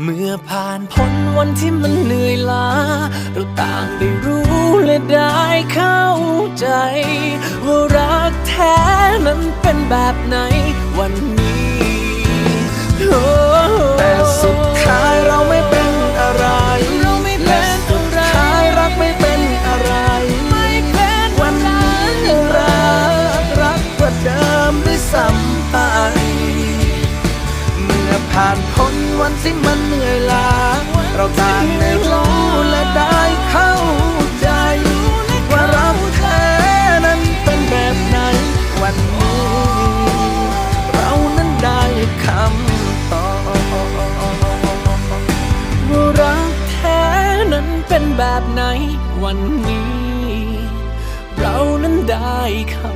เมื่อผ่านพ้นวันที่มันเหนื่อยล้า เราต่างได้รู้และได้เข้าใจ ว่ารักแท้นั้นเป็นแบบไหนวันนี้ ผ่านพ้นวันที่มันเหนื่อยล้าเราต่างได้รู้และได้เข้าใจ ว่ารักแท้นั้นเป็นแบบไหน วันนี้ เรานั้นได้คำตอบว่ารักแท้นั้นเป็นแบบไหน วันนี้ เรานั้นได้คำ